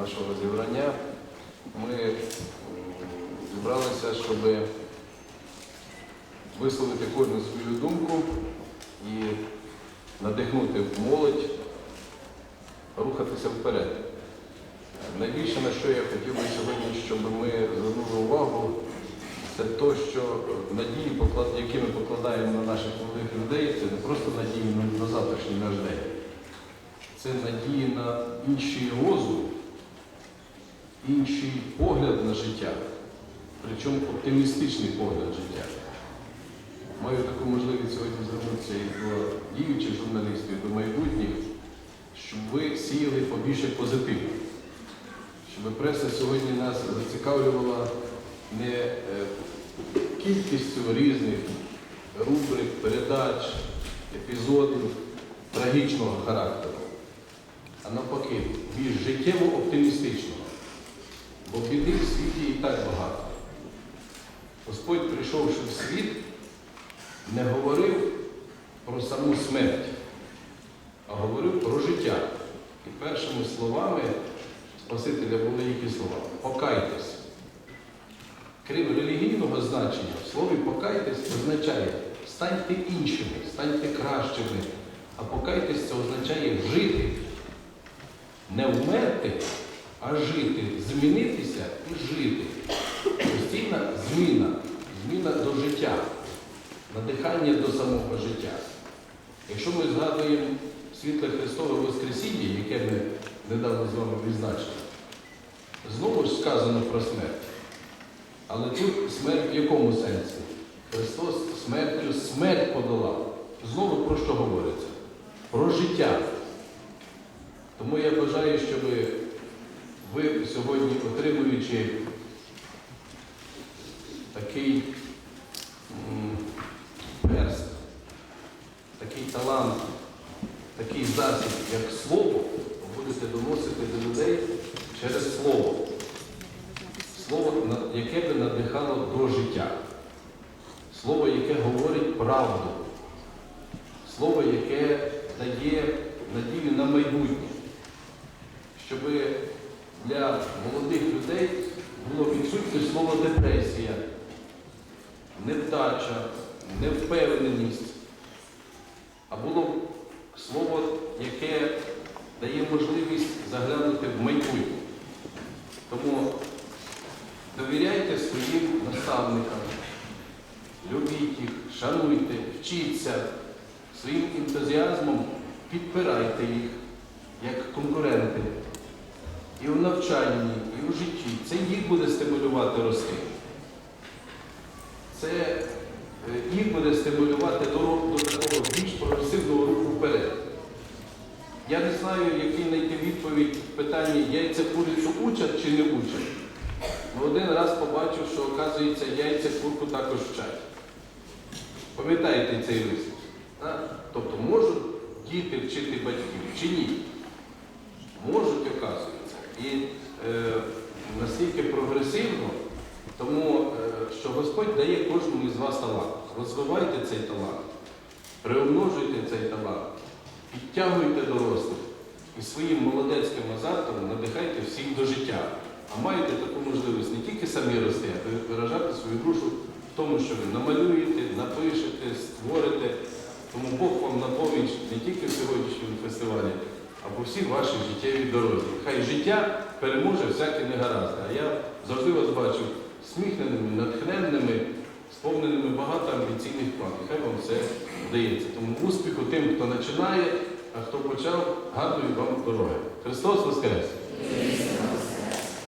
нашого зібрання. Ми зібралися, щоб висловити кожну свою думку і надихнути молодь рухатися вперед. Найбільше на що я хотів би сьогодні, щоб ми звернули увагу, це те, що надії, які ми покладаємо на наших молодих людей, це не просто надії на, завтрашній наш день. Це надії на інший розум, інший погляд на життя, причому оптимістичний погляд життя. Маю таку можливість сьогодні звернутися і до діючих журналістів, і до майбутніх, щоб ви сіяли побільше позитиву, щоб преса сьогодні нас зацікавлювала не е, кількістю різних рубрик, передач, епізодів трагічного характеру, а навпаки, більш життєво оптимістичного. Бо біди в світі і так багато. Господь, прийшовши в світ, не говорив про саму смерть, а говорив про життя. І першими словами Спасителя були які слова? Покайтесь. Крім релігійного значення, в слові покайтесь означає станьте іншими, станьте кращими. А покайтесь це означає жити. Не вмерти, а жити, змінитися і жити. Постійна зміна, зміна до життя, надихання до самого життя. Якщо ми згадуємо світле Христове Воскресіння, яке ми недавно з вами відзначили, знову ж сказано про смерть. Але тут смерть в якому сенсі? Христос смертю смерть подолав. Знову про що говориться? Про життя. Тому я бажаю, щоб ви сьогодні, отримуючи такий перст, такий талант, такий засіб, як слово, будете доносити до людей через слово. Слово, яке би надихало до життя. Слово, яке говорить правду. Слово, яке дає надію на майбутнє. Щоб для молодих людей було відсутнє слово депресія, невдача, невпевненість, а було слово, яке дає можливість заглянути в майбутнє. Тому довіряйте своїм наставникам, любіть їх, шануйте, вчіться, своїм ентузіазмом підпирайте їх як конкуренти. І в навчанні, і в житті. Це їх буде стимулювати рости. Це е, їх буде стимулювати до, до такого більш прогресивного руху вперед. Я не знаю, який знайти відповідь в питанні, яйця курицю учать чи не учать. Один раз побачив, що, оказується, яйця курку також вчать. Пам'ятаєте цей лист? Тобто можуть діти вчити батьків чи ні? Можуть. І е, настільки прогресивно, тому е, що Господь дає кожному із вас талант. Розвивайте цей талант, приумножуйте цей талант, підтягуйте дорослих і своїм молодецьким азартом надихайте всіх до життя. А маєте таку можливість не тільки самі рости, а виражати свою душу в тому, що ви намалюєте, напишете, створите. Тому Бог вам на поміч не тільки в сьогоднішньому фестивалі, а по всій вашій життєвій дорозі. Хай життя переможе всякі негаразди. А я завжди вас бачу сміхненими, натхненними, сповненими багато амбіційних планів. Хай вам все вдається. Тому успіху тим, хто починає, а хто почав, гарної вам дороги. Христос Воскрес!